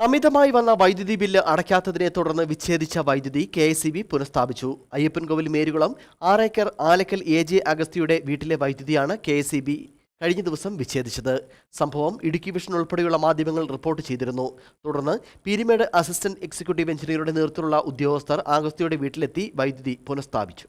അമിതമായി വന്ന വൈദ്യുതി ബില്ല് അടയ്ക്കാത്തതിനെ തുടർന്ന് വിച്ഛേദിച്ച വൈദ്യുതി കെ എസ് ബി പുനഃസ്ഥാപിച്ചു. അയ്യപ്പൻകോവിൽ മേരുകുളം ആറേക്കർ ആലക്കൽ എ ജെ അഗസ്തിയുടെ വീട്ടിലെ വൈദ്യുതിയാണ് കെ എസ് ബി കഴിഞ്ഞ ദിവസം വിച്ഛേദിച്ചത്. സംഭവം ഇടുക്കി വിഷൻ ഉൾപ്പെടെയുള്ള മാധ്യമങ്ങൾ റിപ്പോർട്ട് ചെയ്തിരുന്നു. തുടർന്ന് പീരിമേട് അസിസ്റ്റന്റ് എക്സിക്യൂട്ടീവ് എഞ്ചിനീയറുടെ നേതൃത്വത്തിലുള്ള ഉദ്യോഗസ്ഥർ അഗസ്തിയുടെ വീട്ടിലെത്തി വൈദ്യുതി പുനഃസ്ഥാപിച്ചു.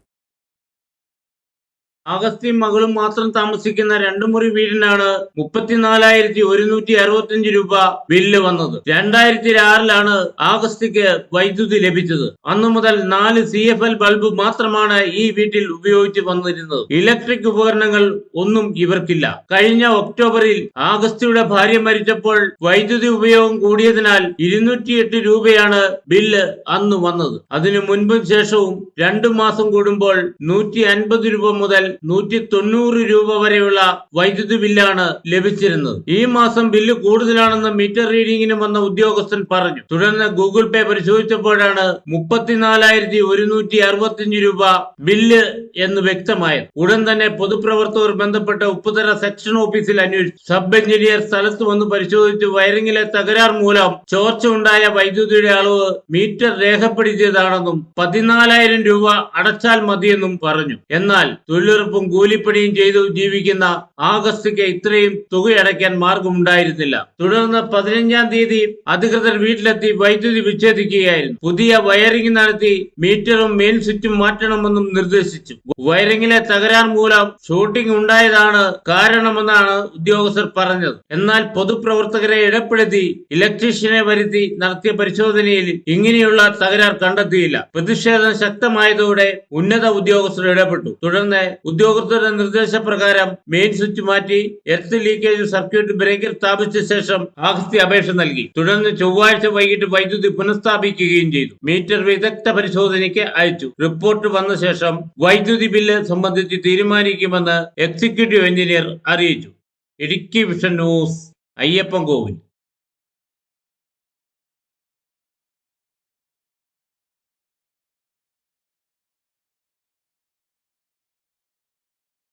അഗസ്ത്യയും മകളും മാത്രം താമസിക്കുന്ന രണ്ടു മുറി വീടിനാണ് മുപ്പത്തിനാലായിരത്തി ഒരുന്നൂറ്റി അറുപത്തിയഞ്ച് രൂപ ബില്ല് വന്നത്. രണ്ടായിരത്തി ആറിലാണ് ആഗസ്തിക്ക് വൈദ്യുതി ലഭിച്ചത്. അന്നു മുതൽ നാല് സി എഫ് എൽ ബൾബ് മാത്രമാണ് ഈ വീട്ടിൽ ഉപയോഗിച്ച് വന്നിരുന്നത്. ഇലക്ട്രിക് ഉപകരണങ്ങൾ ഒന്നും ഇവർക്കില്ല. കഴിഞ്ഞ ഒക്ടോബറിൽ ആഗസ്തിയുടെ ഭാര്യ മരിച്ചപ്പോൾ വൈദ്യുതി ഉപയോഗം കൂടിയതിനാൽ ഇരുന്നൂറ്റിയെട്ട് രൂപയാണ് ബില്ല് അന്ന് വന്നത്. അതിനു മുൻപും ശേഷവും രണ്ടു മാസം കൂടുമ്പോൾ നൂറ്റി രൂപ മുതൽ നൂറ്റി തൊണ്ണൂറ് രൂപ വരെയുള്ള വൈദ്യുതി ബില്ലാണ് ലഭിച്ചിരുന്നത്. ഈ മാസം ബില്ല് കൂടുതലാണെന്ന് മീറ്റർ റീഡിംഗിന് വന്ന ഉദ്യോഗസ്ഥൻ പറഞ്ഞു. തുടർന്ന് ഗൂഗിൾ പേ പരിശോധിച്ചപ്പോഴാണ് മുപ്പത്തിനാലായിരത്തി ഒരുന്നൂറ്റി അറുപത്തിയഞ്ച് രൂപ ബില്ല് എന്ന് വ്യക്തമായത്. ഉടൻ തന്നെ പൊതുപ്രവർത്തകർ ബന്ധപ്പെട്ട ഉപ്പുതര സെക്ഷൻ ഓഫീസിൽ അന്വേഷിച്ചു. സബ് എഞ്ചിനീയർ സ്ഥലത്ത് വന്ന് പരിശോധിച്ച് വയറിംഗിലെ തകരാർ മൂലം ചോർച്ച ഉണ്ടായ വൈദ്യുതിയുടെ അളവ് മീറ്റർ രേഖപ്പെടുത്തിയതാണെന്നും പതിനാലായിരം രൂപ അടച്ചാൽ മതിയെന്നും പറഞ്ഞു. എന്നാൽ തൊഴിലുറപ്പും കൂലിപ്പണിയും ചെയ്തു ജീവിക്കുന്ന ആഗസ്റ്റിക്ക് ഇത്രയും തുകയടയ്ക്കാൻ മാർഗമുണ്ടായിരുന്നില്ല തുടർന്ന് പതിനഞ്ചാം തീയതി അധികൃതർ വീട്ടിലെത്തി വൈദ്യുതി വിച്ഛേദിക്കുകയായിരുന്നു. പുതിയ വയറിംഗ് നടത്തി മീറ്ററും മെയിൻ സ്വിച്ചും മാറ്റണമെന്നും നിർദ്ദേശിച്ചു. വയറിംഗിലെ തകരാർ മൂലം ഷൂട്ടിംഗ് ഉണ്ടായതാണ് കാരണമെന്നാണ് ഉദ്യോഗസ്ഥർ പറഞ്ഞത്. എന്നാൽ പൊതുപ്രവർത്തകരെ ഇടപെടുത്തി ഇലക്ട്രീഷ്യനെ വരുത്തി നടത്തിയ പരിശോധനയിൽ ഇങ്ങനെയുള്ള തകരാർ കണ്ടെത്തിയില്ല. പ്രതിഷേധം ശക്തമായതോടെ ഉന്നത ഉദ്യോഗസ്ഥർ ഇടപെട്ടു. തുടർന്ന് ഉദ്യോഗസ്ഥരുടെ നിർദ്ദേശപ്രകാരം മെയിൻ സ്വിച്ച് മാറ്റി എർത്ത് ലീക്കേജ് സർക്യൂട്ട് ബ്രേക്കർ സ്ഥാപിച്ച ശേഷം ആഗസ്തി അപേക്ഷ നൽകി. തുടർന്ന് ചൊവ്വാഴ്ച വൈകിട്ട് വൈദ്യുതി പുനഃസ്ഥാപിക്കുകയും ചെയ്തു. മീറ്റർ വിദഗ്ധ പരിശോധനയ്ക്ക് അയച്ചു. റിപ്പോർട്ട് വന്ന ശേഷം വൈദ്യുതി ബില്ല് സംബന്ധിച്ച് തീരുമാനിക്കുമെന്ന് എക്സിക്യൂട്ടീവ് എഞ്ചിനീയർ അറിയിച്ചു. Idukki vision news Ayyappan Kovil.